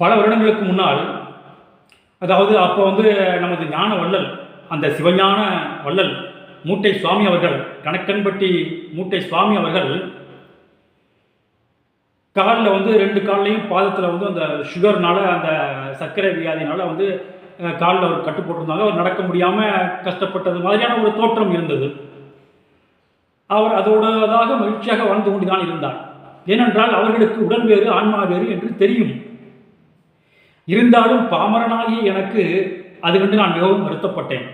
பல வருடங்களுக்கு முன்னால் அதாவது அப்போ வந்து நமது ஞான வள்ளல் அந்த சிவஞான வள்ளல் மூட்டை சுவாமி அவர்கள் கணக்கன்பட்டி மூட்டை சுவாமி அவர்கள் காலில் வந்து ரெண்டு கால்லையும் பாதத்தில் வந்து அந்த சுகர்னால அந்த சர்க்கரை வியாதினால் வந்து காலில் அவர் கட்டு போட்டிருந்தாங்க. அவர் நடக்க முடியாமல் கஷ்டப்பட்டது மாதிரியான ஒரு தோற்றம் இருந்தது. அவர் அதோடதாக மகிழ்ச்சியாக வாழ்ந்து கொண்டுதான் இருந்தார். ஏனென்றால் அவர்களுக்கு உடல் வேறு ஆன்மா வேறு என்று தெரியும். இருந்தாலும் பாமரனாகி எனக்கு அது கண்டு நான் மிகவும் வருத்தப்பட்டேன்.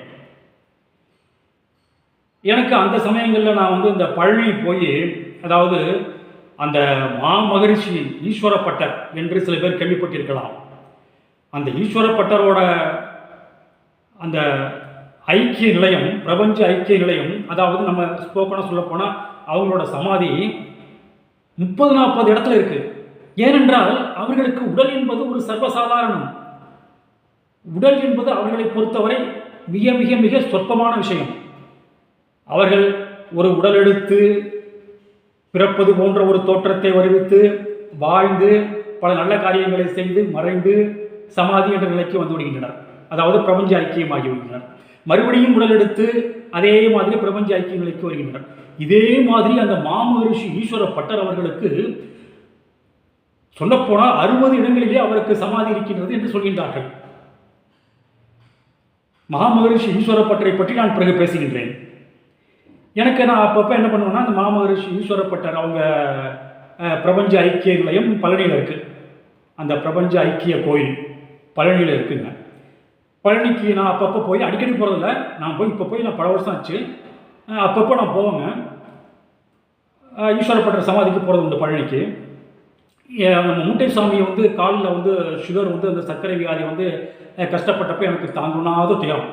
எனக்கு அந்த சமயங்களில் நான் வந்து இந்த பழனி போய் அதாவது அந்த மாமகரிஷி ஈஸ்வரப்பட்டர் என்று சில பேர் கேள்விப்பட்டிருக்கலாம். அந்த ஈஸ்வரப்பட்டரோட அந்த ஐக்கிய நிலையம் பிரபஞ்ச ஐக்கிய நிலையம் அதாவது நம்ம ஸ்போக்கனாக சொல்லப்போனால் அவங்களோட சமாதி முப்பது நாற்பது இடத்துல இருக்குது ஏனென்றால் அவர்களுக்கு உடல் என்பது ஒரு சர்வசாதாரணம். உடல் என்பது அவர்களை பொறுத்தவரை மிக மிக மிக சொற்பமான விஷயம். அவர்கள் ஒரு உடல் எடுத்து பிறப்பது போன்ற ஒரு தோற்றத்தை வருவித்து வாழ்ந்து பல நல்ல காரியங்களை செய்து மறைந்து சமாதி என்ற நிலைக்கு வந்து விடுகின்றனர். அதாவது பிரபஞ்ச ஐக்கியமாகி விடுகின்றனர். மறுபடியும் உடல் எடுத்து அதே மாதிரி பிரபஞ்ச ஐக்கிய நிலைக்கு வருகின்றனர். இதே மாதிரி அந்த மாமகரிஷி ஈஸ்வர பட்டர் அவர்களுக்கு சொல்லப்போனால் அறுபது இடங்களிலே அவருக்கு சமாதி இருக்கின்றது என்று சொல்கின்றார்கள். மகாமகரிஷி ஈஸ்வரப்பட்டரை பற்றி நான் பிறகு பேசுகின்றேன். எனக்கு நான் அப்பப்போ என்ன பண்ணுவேன்னா அந்த மாமகரிஷி ஈஸ்வரப்பட்டர் அவங்க பிரபஞ்ச ஐக்கிய நிலையம் பழனியில் இருக்குது அந்த பிரபஞ்ச ஐக்கிய கோயில் பழனியில் இருக்குங்க. பழனிக்கு நான் அப்பப்போ போய் அடிக்கடி போகிறதில்ல நான் போய் இப்போ போய் நான் பல வருஷம் ஆச்சு. அப்பப்போ நான் போவேங்க. ஈஸ்வரப்பட்டர் சமாதிக்கு போகிறது உண்டு பழனிக்கு. நம்ம மூட்டை சாமி வந்து காலில் வந்து சுகர் வந்து அந்த சர்க்கரை வியாதி வந்து கஷ்டப்பட்டப்போ கஷ்டப்பட்டப்ப எனக்கு தாங்கணாத துயரம்.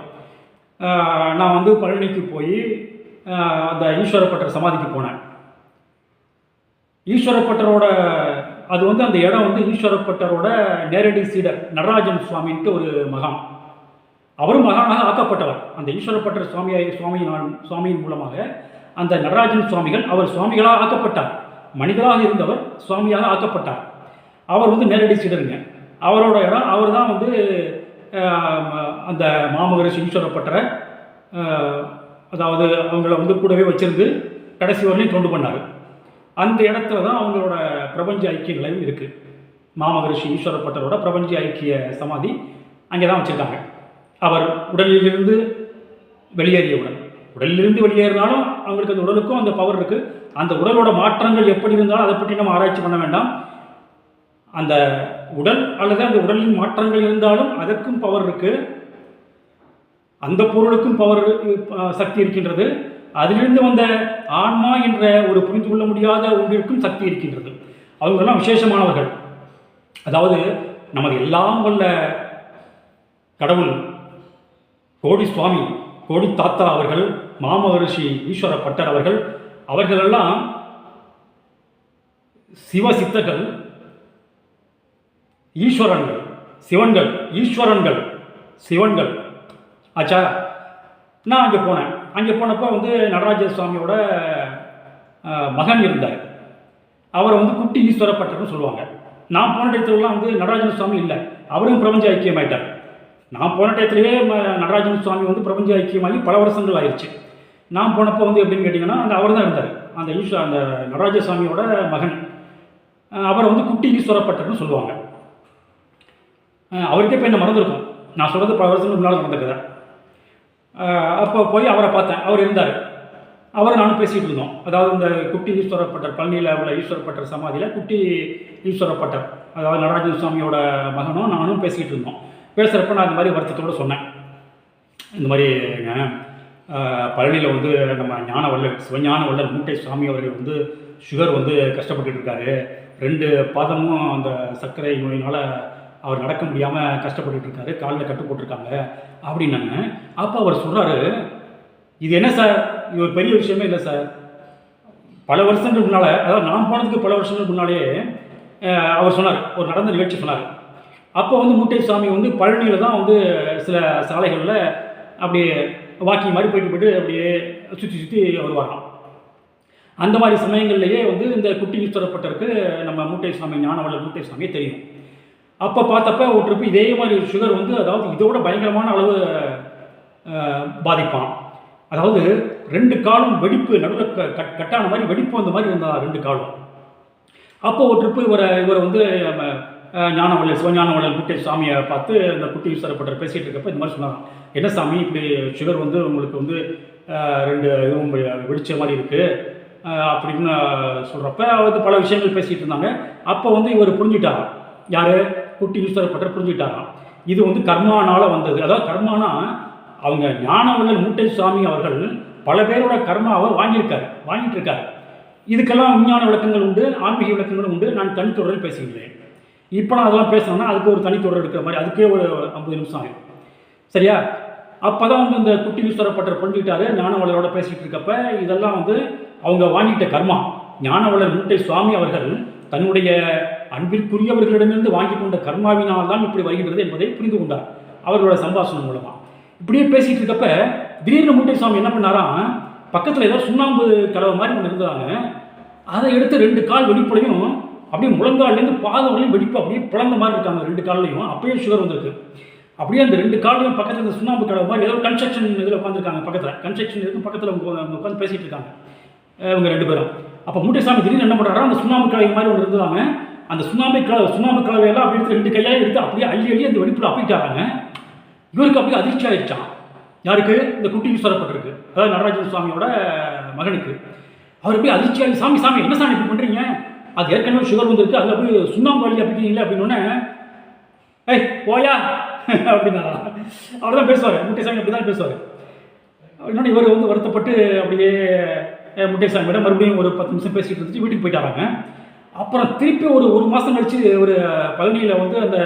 நான் வந்து பழனிக்கு போய் அந்த ஈஸ்வரப்பட்டர் சமாதிக்கு போனேன். ஈஸ்வரப்பட்டரோட அது வந்து அந்த இடம் வந்து ஈஸ்வரப்பட்டரோட நேரடி சீடர் நடராஜன் சுவாமின்ட்டு ஒரு மகான். அவரும் மகானாக ஆக்கப்பட்டவர். அந்த ஈஸ்வரப்பட்டர் சுவாமியை சுவாமியின் சுவாமியின் மூலமாக அந்த நடராஜன் சுவாமிகள் அவர் சுவாமிகளாக ஆக்கப்பட்டார். மனிதராக இருந்தவர் சுவாமியாக ஆக்கப்பட்டார். அவர் வந்து நேரடி சீடருங்க. அவரோட இடம் அவர் தான் வந்து அந்த மாமகரிஷி ஈஸ்வரப்பட்டரை அதாவது அவங்கள வந்து கூடவே வச்சிருந்து கடைசி வரலையும் தொண்டு பண்ணார். அந்த இடத்துல தான் அவங்களோட பிரபஞ்ச ஐக்கிய நிலையம் இருக்குது மாமகரிஷி ஈஸ்வரப்பட்டரோட பிரபஞ்ச ஐக்கிய சமாதி அங்கே தான் வச்சுருக்காங்க. அவர் உடலிலிருந்து வெளியேறியவுடன். உடலிலிருந்து வெளியேறினாலும் அவங்களுக்கு அந்த உடலுக்கும் அந்த பவர் இருக்குது அந்த உடலோட மாற்றங்கள் எப்படி இருந்தாலும் அதை பற்றி நம்ம ஆராய்ச்சி பண்ண வேண்டாம். அந்த உடல் அல்லது அந்த உடலின் மாற்றங்கள் இருந்தாலும் அதற்கும் பவர் இருக்குது அந்த பொருளுக்கும் பவர் சக்தி இருக்கின்றது. அதிலிருந்து வந்த ஆன்மா என்ற ஒரு புரிந்து கொள்ள முடியாத ஒன்றிற்கும் சக்தி இருக்கின்றது. அவங்கெல்லாம் விசேஷமானவர்கள். அதாவது நமது எல்லாம் வல்ல கடவுள் கோடி சுவாமி கோடி தாத்தா அவர்கள் மாமகரிஷி ஈஸ்வர பட்டர் அவர்கள் அவர்களெல்லாம் சிவ சித்தர்கள் ஈஸ்வரன்கள் சிவன்கள் ஈஸ்வரன்கள் சிவன்கள். ஆச்சா நான் அங்கே போனேன். அங்கே போனப்போ வந்து நடராஜ சுவாமியோட மகன் இருந்தார். அவரை வந்து குட்டி ஈஸ்வரப்பட்டர்னு சொல்லுவாங்க. நான் போன டயத்துலலாம் வந்து நடராஜன் சுவாமி இல்லை. அவரும் பிரபஞ்ச ஐக்கியமாயிட்டார். நான் போன டயத்துலேயே நடராஜன் சுவாமி வந்து பிரபஞ்ச ஐக்கியமாகி பல வருஷங்கள் ஆயிடுச்சு நான் போனப்போ வந்து எப்படின்னு கேட்டிங்கன்னா அந்த அவர் தான் இருந்தார். அந்த ஈஸ்வர அந்த நடராஜசாமியோட மகன். அவரை வந்து குட்டி ஈஸ்வரப்பட்டர்னு சொல்லுவாங்க. அஹ், அவருக்கே இப்போ என்ன மறந்துருக்கும்? நான் சொல்கிறது பல வருஷங்களுக்கு முன்னால் நடந்த கதை அப்போ போய் அவரை பார்த்தேன். அவர் இருந்தார். அவர் நானும் பேசிகிட்டு இருந்தோம். அதாவது இந்த குட்டி ஈஸ்வரப்பட்டர் பழனியில் உள்ள ஈஸ்வரப்பட்டர் சமாதியில் குட்டி ஈஸ்வரப்பட்டர் அதாவது நடராஜன் சுவாமியோட மகனும் நானும் பேசிக்கிட்டு இருந்தோம். பேசுகிறப்ப நான் இந்த மாதிரி வருத்தத்தோடு சொன்னேன். இந்த மாதிரிங்க பழனியில் வந்து நம்ம ஞான வள்ளல் சிவஞான வள்ளல் மூட்டை சுவாமி அவர்கள் வந்து சுகர் வந்து கஷ்டப்பட்டுட்டு இருக்காரு. ரெண்டு பாதமும் அந்த சர்க்கரை நோயினால் அவர் நடக்க முடியாமல் கஷ்டப்பட்டுட்டு இருக்காரு. காலில் கட்டு போட்டிருக்காங்க. அப்படின்னாங்க. அப்போ அவர் சொல்கிறாரு இது என்ன சார் இது ஒரு பெரிய விஷயமே இல்லை சார் பல வருஷங்களுக்கு முன்னால் அதாவது நான் போனதுக்கு பல வருஷங்களுக்கு முன்னாலே அவர் சொன்னார். ஒரு நடந்த நிகழ்ச்சி சொன்னார். அப்போ வந்து மூட்டை சுவாமி வந்து பழனியில் தான் வந்து சில சாலைகளில் அப்படியே வாக்கிங் மாதிரி போயிட்டு போயிட்டு அப்படியே சுற்றி சுற்றி வருவாராம் அந்த மாதிரி சமயங்கள்லேயே வந்து இந்த குட்டி ஈஸ்வரப்பட்டருக்கு நம்ம மூட்டை சாமி ஞானவள்ளல் மூட்டை சாமியே தெரியும். அப்போ பார்த்தப்ப ஒரு இதே மாதிரி சுகர் வந்து அதாவது இதோட பயங்கரமான அளவு பாதிப்பான். அதாவது ரெண்டு காலும் வெடிப்பு நடுவில் க கட் கட்டான மாதிரி வெடிப்பு அந்த மாதிரி இருந்தால் ரெண்டு காலும். அப்போ ஒரு ட்ரிப்பு இவரை இவரை வந்து நம்ம ஞானவள்ளல் சிவஞானவள்ளல் குட்டி சாமியை பார்த்து அந்த குட்டி ஈஸ்வரப்பட்டர் பேசிகிட்டு இருக்கப்ப இந்த மாதிரி சொன்னாங்க என்ன சாமி இப்படி சுகர் வந்து உங்களுக்கு வந்து ரெண்டு இதுவும் வெடிச்ச மாதிரி இருக்குது அப்படின்னு சொல்கிறப்ப வந்து பல விஷயங்கள் பேசிகிட்டு இருந்தாங்க. அப்போ வந்து இவர் புரிஞ்சுட்டாராம். யார்? குட்டி ஈஸ்வரப்பட்டர் புரிஞ்சுட்டாராம். இது வந்து கர்மானால் வந்தது. அதாவது கர்மானா அவங்க ஞானவள்ளல் மூட்டை சுவாமி அவர்கள் பல பேரோட கர்மாவை வாங்கியிருக்காரு வாங்கிட்டு இருக்காரு. இதுக்கெல்லாம் விஞ்ஞான விளக்கங்கள் உண்டு ஆன்மீக விளக்கங்களும் உண்டு. நான் தனித்தொடரில் பேசுகிறேன். இப்போ நான் அதெல்லாம் பேசணும்னா அதுக்கு ஒரு தனி தொடர் எடுக்கிற மாதிரி அதுக்கே ஒரு ஐம்பது நிமிஷம் ஆகும் சரியா? அப்போ தான் வந்து இந்த குட்டி விஸ்வரப்பட்டர் புரிஞ்சுக்கிட்டாரு ஞானவளரோட பேசிகிட்டு இருக்கப்ப இதெல்லாம் வந்து அவங்க வாங்கிட்ட கர்மா. ஞானவளர் மூட்டை சுவாமி அவர்கள் தன்னுடைய அன்பிற்குரியவர்களிடமிருந்து வாங்கி கொண்ட கர்மாவினால் தான் இப்படி வருகின்றது என்பதை புரிந்து கொண்டார். அவர்களோட சம்பாஷணம் மூலமாக இப்படியே பேசிகிட்டு இருக்கப்ப திடீர்னு மூட்டை சுவாமி என்ன பண்ணாராம் பக்கத்தில் ஏதோ சுண்ணாம்பு கலவை மாதிரி ஒன்று இருந்தாங்க அதை எடுத்து ரெண்டு கால் வெளிப்படையும் அப்படியே முழங்கால்லேருந்து பாதம் வரையும் வெடிப்பு அப்படியே பிளந்த மாதிரி இருக்காங்க ரெண்டு கால்லையும். அப்பயே சுகர் வந்திருக்கு. அப்படியே அந்த ரெண்டு கால்லையும் பக்கத்தில் இந்த சுண்ணாம்பு கடை மாதிரி ஏதோ கன்ஸ்ட்ரக்ஷன் இதில் உட்காந்துருக்காங்க பக்கத்தில். கன்ஸ்ட்ரக்ஷன் இருக்கு பக்கத்தில் உட்காந்து பேசிட்டு இருக்காங்க. இவங்க ரெண்டு பேரும். அப்போ மூட்டைசாமி திடீர்னு என்ன பண்ணுறாரு அந்த சுண்ணாம்பு கலவை மாதிரி ஒன்று இருந்தாங்க அந்த சுண்ணாம்பு கலவை சுண்ணாம்பு கலவையெல்லாம் அப்படி எடுத்து ரெண்டு கையாக எடுத்து அப்படியே அள்ளி அள்ளி அந்த வெடிப்பில் அப்பிட்டாங்க. இவருக்கு அப்படியே அதிர்ச்சி ஆயிடுச்சான் யாருக்கு? இந்த குட்டி சொல்லப்பட்டிருக்கு அதாவது நடராஜன் சுவாமியோட மகனுக்கு. அவர் போய் அதிர்ச்சியாகி சாமி சாமி என்ன சாமி இப்படி பண்ணுறீங்க அது ஏற்கனவே சுகர் வந்துருக்கு அதில் போய் சுண்ணாம்பு வழி அப்படிங்கிறீங்களே அப்படின்னோடனே ஏய் போயா? அப்படின்னாரா. அவர் தான் பேசுவார். முட்டைசாமி அப்படி தான் பேசுவார். இன்னொன்று இவர் வந்து வருத்தப்பட்டு அப்படியே அஹ், முட்டைசாமியோட மறுபடியும் ஒரு பத்து நிமிஷம் பேசிட்டு இருந்துச்சு வீட்டுக்கு போயிட்டாராங்க. அப்புறம் திருப்பி ஒரு ஒரு மாதம் கழிச்சு ஒரு பழனியில் வந்து அந்த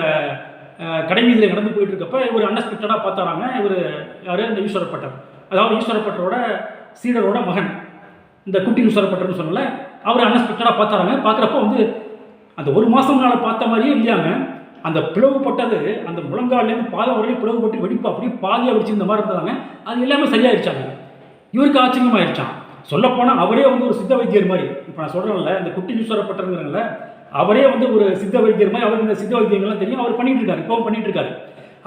கடைமீதியில் கடை வீதியில் நடந்து போயிட்டு இருக்கப்ப இவர் அன்எக்ஸ்பெக்டடாக பார்த்தாராங்க. இவர் யார்? இந்த ஈஸ்வரப்பட்டர். அதாவது ஈஸ்வரப்பட்டரோட சீடரோட மகன். இந்த குட்டி ஈஸ்வரப்பட்டர்னு சொன்னல அவர் அன்எக்ஸ்பெக்டடாக பார்த்தாராங்க பார்க்குறப்ப வந்து அந்த ஒரு மாதம் நான் பார்த்த மாதிரியே இல்லையாங்க அந்த பிளவுபட்டது அந்த முழங்கால்லேருந்து பாதம் வரையும் பிளவுபட்டு வெடிப்பு அப்படியே பாதியாக வெடிச்சிருந்த மாதிரி இருந்தாங்க அது எல்லாமே சரியாயிருச்சாங்க இவருக்கு ஆச்சரியமாயிருச்சான் சொல்லப்போனால் அவரே வந்து ஒரு சித்த வைத்தியர் மாதிரி. இப்போ நான் சொல்கிறேன்ல இந்த குட்டி ஈஸ்வரப்பட்டருங்கிறங்கள அவரே வந்து ஒரு சித்த வைத்தியர் மாதிரி அவருக்கு இந்த சித்த வைத்தியங்கள்லாம் தெரியும். அவர் பண்ணிட்டு இருக்காரு இப்போவும் பண்ணிட்டு இருக்காரு.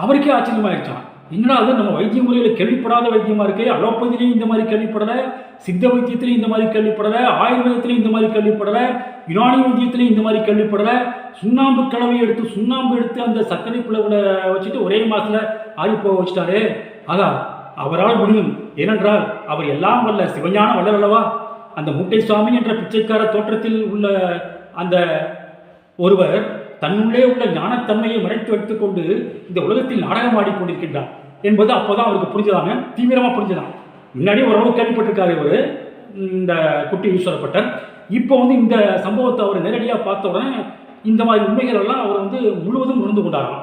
அவருக்கே ஆச்சரியமாயிருச்சான் என்னடா அது நம்ம வைத்திய முறையில் கேள்விப்படாத வைத்தியமாக இருக்கு அலோபதிலையும் இந்த மாதிரி கேள்விப்படலை சித்த வைத்தியத்திலையும் இந்த மாதிரி கேள்விப்படலை ஆயுர்வேதத்திலையும் இந்த மாதிரி கேள்விப்படலை யுனானி வைத்தியத்திலையும் இந்த மாதிரி கேள்விப்படலை. சுண்ணாம்பு கலவை எடுத்து சுண்ணாம்பு எடுத்து அந்த சர்க்கரை பிளவுல வச்சுட்டு ஒரே மாதத்தில் ஆறி போக வச்சுட்டாரு. ஆகா அவரால் முடியும். ஏனென்றால் அவர் எல்லாம் வல்ல சிவஞான வல்லர் அல்லவா? அந்த முட்டை சுவாமி என்ற பிச்சைக்கார தோற்றத்தில் உள்ள அந்த ஒருவர் தன்னுள்ளே உள்ள ஞானத்தன்மையை மறைத்து வைத்துக்கொண்டு இந்த உலகத்தில் நாடகம் ஆடிக்கொண்டிருக்கின்றார் என்பது அப்போதான் அவருக்கு புரிஞ்சதாங்க தீவிரமாக புரிஞ்சதான் முன்னாடியே ஓரளவு கேள்விப்பட்டிருக்காரு இவர் இந்த குட்டி ஈஸ்வரப்பட்டர். இப்போ வந்து இந்த சம்பவத்தை அவர் நேரடியாக பார்த்த உடனே இந்த மாதிரி உண்மைகள் எல்லாம் அவர் வந்து முழுவதும் உணர்ந்து கொண்டாராம்.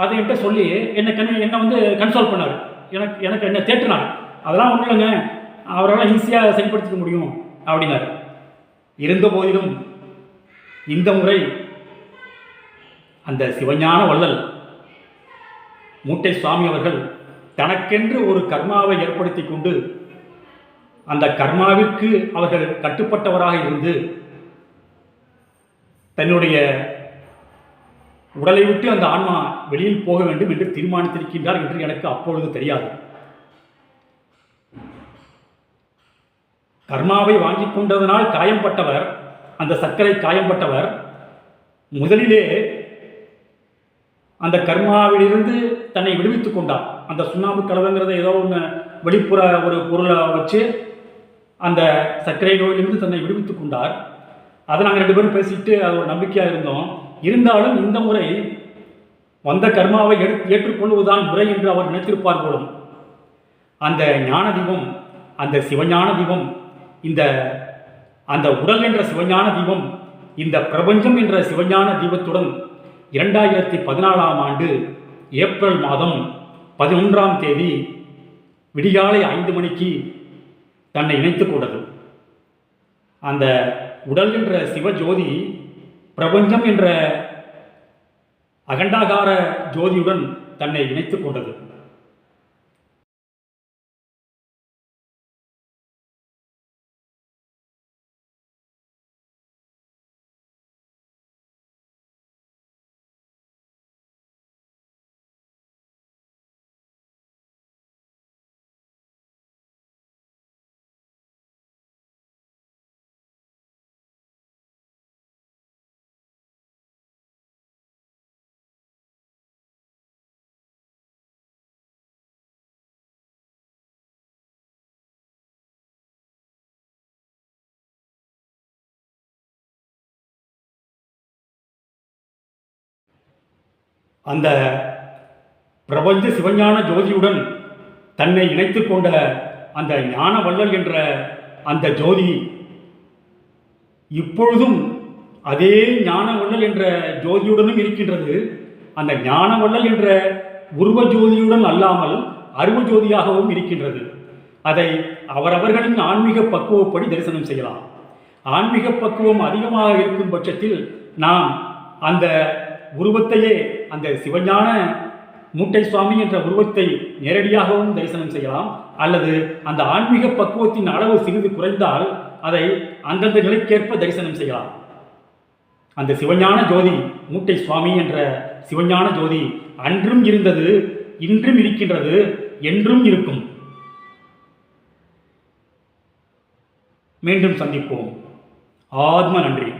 அதை என்கிட்ட சொல்லி என்னை கண் என்னை வந்து கன்சோல் பண்ணார். எனக்கு எனக்கு என்னை தேட்டினார் அதெல்லாம் ஒன்றும் இல்லைங்க. அவரால் ஈஸியாக செயல்படுத்திக்க முடியும் அப்படின்னாரு. இருந்த போதிலும் இந்த முறை அந்த சிவஞான வள்ளல் மூட்டை சுவாமி அவர்கள் தனக்கென்று ஒரு கர்மாவை ஏற்படுத்தி கொண்டு அந்த கர்மாவிற்கு அவர்கள் கட்டுப்பட்டவராக இருந்து தன்னுடைய உடலை விட்டு அந்த ஆன்மா வெளியில் போக வேண்டும் என்று தீர்மானித்திருக்கின்றார் என்று எனக்கு அப்பொழுது தெரியாது. கர்மாவை வாங்கிக் கொண்டதனால் காயம்பட்டவர் அந்த சர்க்கரை காயம்பட்டவர் முதலிலே அந்த கர்மாவிலிருந்து தன்னை விடுவித்து கொண்டார் அந்த சுண்ணாம்பு கலவைங்கிறத ஏதோ ஒன்று வெளிப்புற ஒரு பொருளை வச்சு அந்த சர்க்கரை நோயிலிருந்து தன்னை விடுவித்து கொண்டார். அதை நாங்கள் ரெண்டு பேரும் பேசிட்டு அது ஒரு நம்பிக்கையாக இருந்தோம். இருந்தாலும் இந்த முறை வந்த கர்மாவை எடு ஏற்றுக்கொள்வதுதான் முறை என்று அவர் நினைத்திருப்பார் போலும். அந்த ஞான தீபம் அந்த சிவஞான தீபம் இந்த அந்த உடல் என்ற சிவஞான தீபம் இந்த பிரபஞ்சம் என்ற சிவஞான தீபத்துடன் இரண்டாயிரத்தி பதினாலாம் ஆண்டு ஏப்ரல் மாதம் பதினொன்றாம் தேதி விடிகாலை ஐந்து மணிக்கு தன்னை இணைத்து கொண்டது. அந்த உடல் என்ற சிவஜோதி பிரபஞ்சம் என்ற அகண்டாகார ஜோதியுடன் தன்னை இணைத்து கொண்டது. அந்த பிரபஞ்ச சிவஞான ஜோதியுடன் தன்னை இணைத்து கொண்ட அந்த ஞான வள்ளல் என்ற அந்த ஜோதி இப்பொழுதும் அதே ஞான வள்ளல் என்ற ஜோதியுடனும் இருக்கின்றது. அந்த ஞான வள்ளல் என்ற உருவ ஜோதியுடன் அல்லாமல் அருவ ஜோதியாகவும் இருக்கின்றது. அதை அவரவர்களின் ஆன்மீக பக்குவப்படி தரிசனம் செய்யலாம். ஆன்மீக பக்குவம் அதிகமாக இருக்கும் பட்சத்தில் நாம் அந்த உருவத்தையே அந்த சிவஞான மூட்டை சுவாமி என்ற உருவத்தை நேரடியாகவும் தரிசனம் செய்யலாம். அல்லது அந்த ஆன்மீக பக்குவத்தின் அளவு சிறிது குறைந்தால் அதை அந்தந்த நிலைக்கேற்ப தரிசனம் செய்யலாம். அந்த சிவஞான ஜோதி மூட்டை சுவாமி என்ற சிவஞான ஜோதி அன்றும் இருந்தது இன்றும் இருக்கின்றது என்றும் இருக்கும். மீண்டும் சந்திப்போம். ஆத்ம நன்றி.